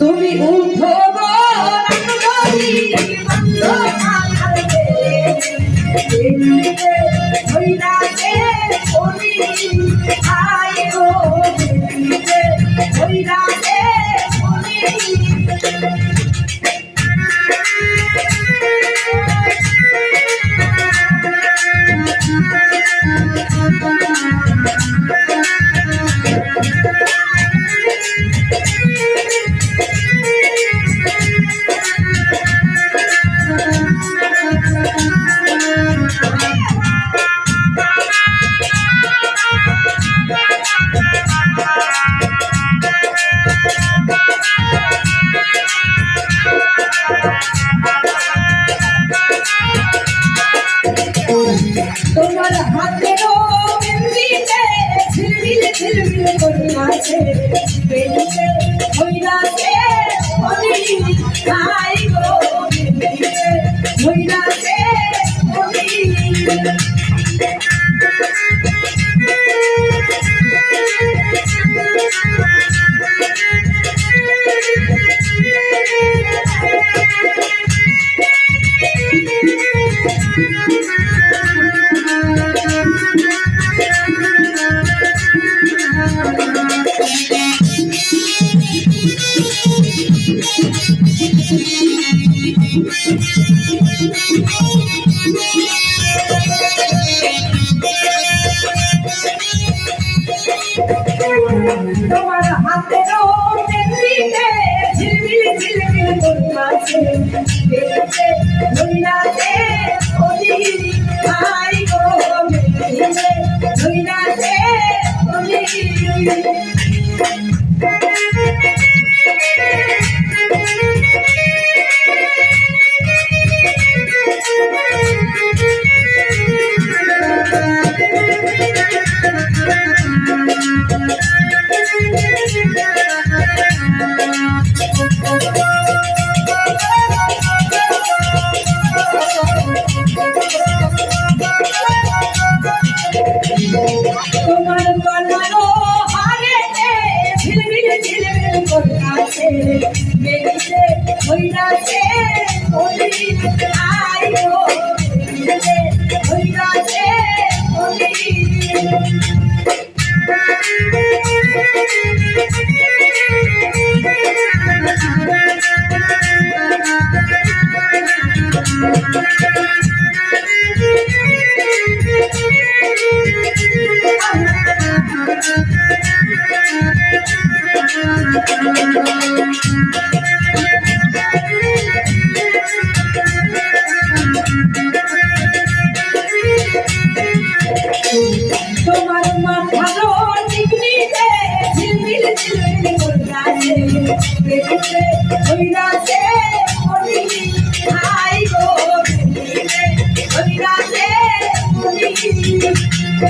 তুমি উঠো গো রাঙ্গলি তুমি হাই তোমার হাতেরও মেহেন্দিতে ঝিলমিল ঝিলমিল করিয়াছে। বেরিতে হইরাছে হরি হাই গো বেরিতে হইরাছে হরি তোমার হাতেরও মেহেন্দিতে ঝিলমিল ঝিলমিল করিয়াছে দেখতে হইরাছে হরি হাই গো বেরিতে হইরাছে হরি করিয়াছে বেরিতে হইরাছে হরি আই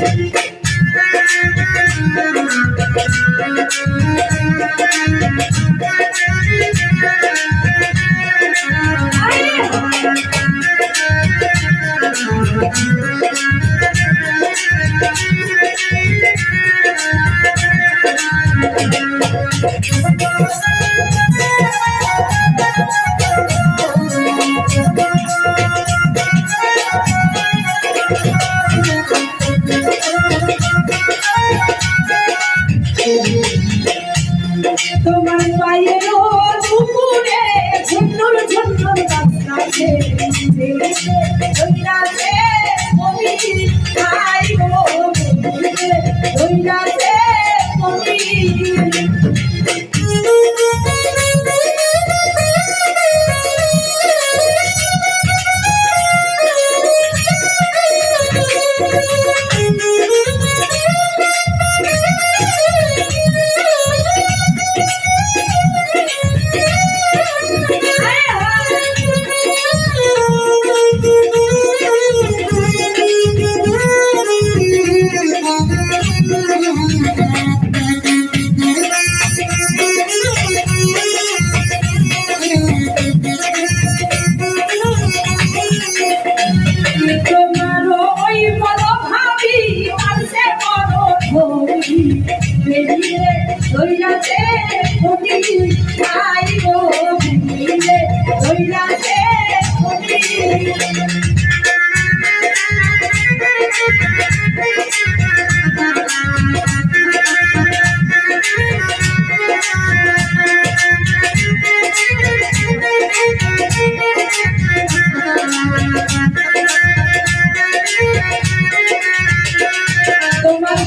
you. তোমার পায়ে দুপুরে ঝুন্নুর ঝুন্নুর বাজনাছে বেরিতে হইরাছে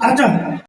앉아.